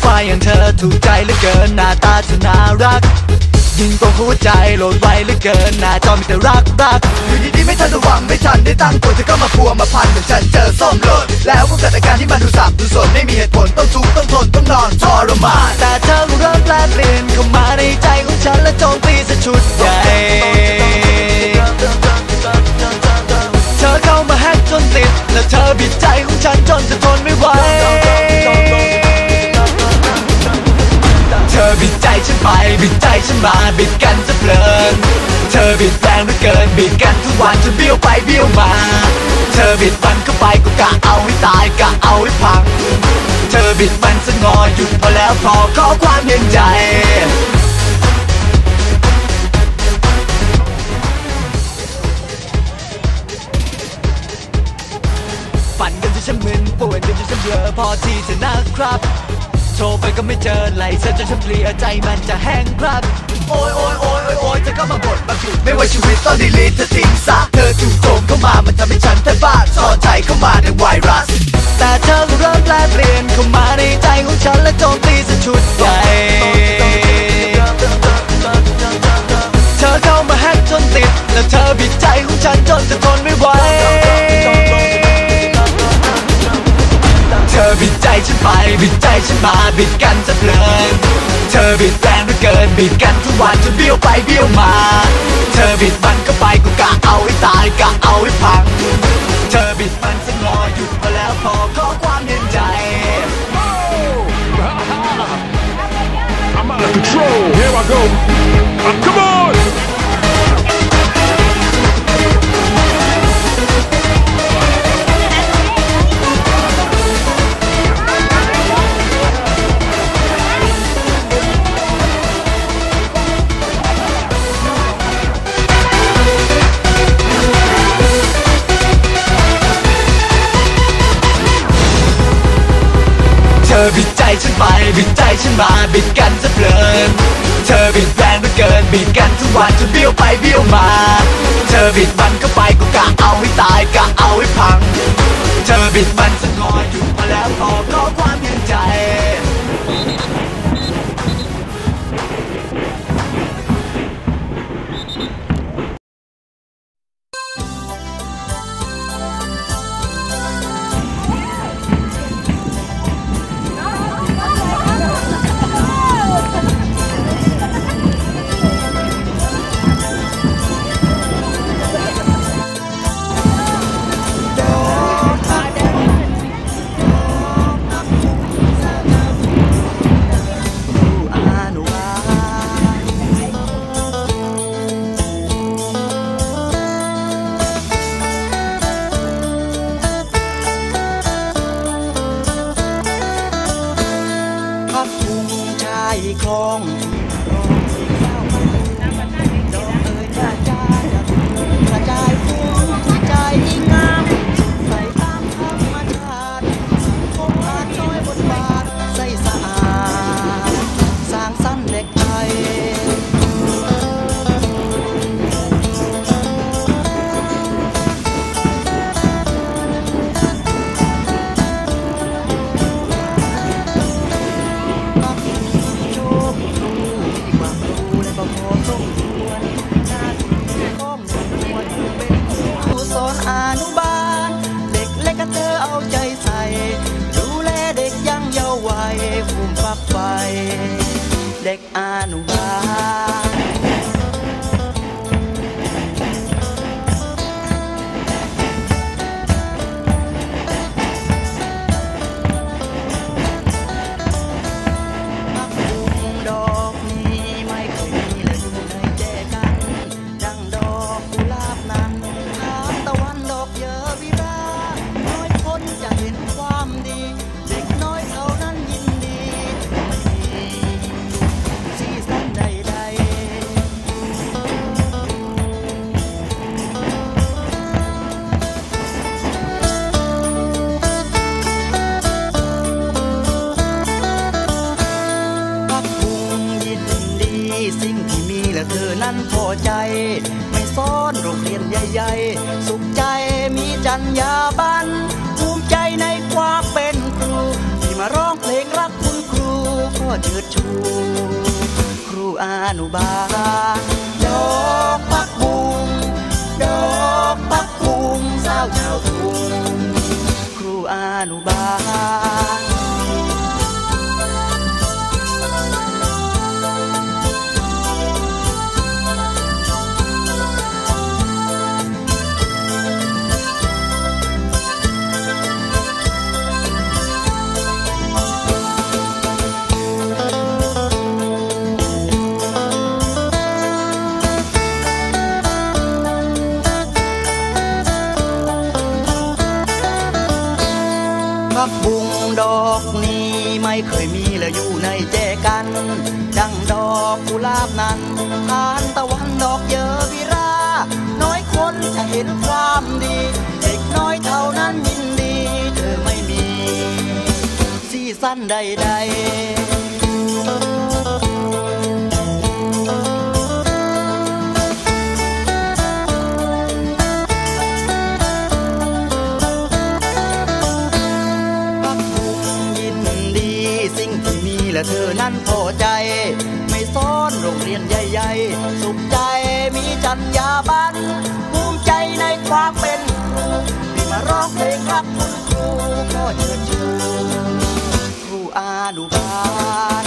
ไฟล์อย่างเธอถูกใจเหลือเกินหน้าตาเธอน่ารัก ยิ่งกว่าหัวใจโหลดไว้เหลือเกินหน้าจอมีแต่รักรักอยู่ดีๆไม่ทันระวังไม่ทันได้ตั้งตัวเธอก็มาพัวมาพันเหมือนฉันเจอส้มโลดแล้วก็เกิดอาการที่มันดูสับดูสนไม่มีเหตุผลต้องทุกต้องทนต้องนอนทรมานแต่เธอเริ่มแปลเปลี่ยนเข้ามาในใจของฉันและจมตีซะชุดใหญ่เธอเข้ามาแฮกจนติดและเธอบิด บิดใจฉันมาบิดกันจะเพลิน เธอบิดแรงเหลือเกินบิดกันทุกวันจนเบี้ยวไปเบี้ยวมา เธอบิดมันเข้าไปก็กะเอาให้ตายกะเอาให้พัง เธอบิดมันสงอหยุดพอแล้วพอขอความเห็นใจฝันกันจนฉันมึนป่วยกันจนฉันเบลอพอทีเถอะนะครับ โทรไปก็ไม่เจอไหลเส้นจนฉันเพลียใจมันจะแห้งครับโอ้ยโอ้ยโอ้ยโอ้ยโอ้ยเธอก็มาบ่นมาขุดไม่ว่าชีวิตต้องดีลีทเธอทิ้งซะเธอจู่โจมเข้ามามันทำให้ฉันแทบบ้าซ่อนใจเข้ามาในไวรัส แต่เธอก็เริ่มแปลเปลี่ยนเข้ามาในใจของฉันและโจมตีสะชุด บิดใจฉันมาบิดกันจะเพลิน เธอบิดแรงเหลือเกินบิดกันทุกวันจนเบี้ยวไปเบี้ยวมา เธอบิดมันก็ไปก็กะเอาให้ตายกะเอาให้พัง เธอบิดมันสงอหยุดพอแล้วพอขอความเห็นใจ I'm out of control. Here I go. Uh, come on. บิดใจฉันไปบิดใจฉันมาบิดกันจะเพลิน เธอบิดแรงเหลือเกินบิดกันทุกวันจนเบี้ยวไปเบี้ยวมา เธอบิดมันก็ไปก็กะเอาให้ตายกะเอาให้พัง เธอบิดมันสงอหยุดมาแล้วพอขอความเห็นใจ เด็ก ไม่ซ่อนโรงเรียนใหญ่ๆ สุขใจมีจัญญาบันภูมิใจในความเป็นครู ที่มาร้องเพลงรักคุณครูก็เชิดชู ครูอนุบาลดอกปักบุงดอกปักบุงสาวชาวทุ่งครูอนุบาล กบุงดอกนี้ไม่เคยมีแล้วอยู่ในแจกัน ดังดอกกุหลาบนั้นทานตะวันดอกเยอวิรา น้อยคนจะเห็นความดี เด็กน้อยเท่านั้นยินดี เธอไม่มี สีสั้นใดๆ งเรียนใหญ่ๆ สุขใจมีจัญญาบันภูมิใจในความเป็นที่มาร้องเพลงครับคุณรูก็เชิญชูครูอานุบาล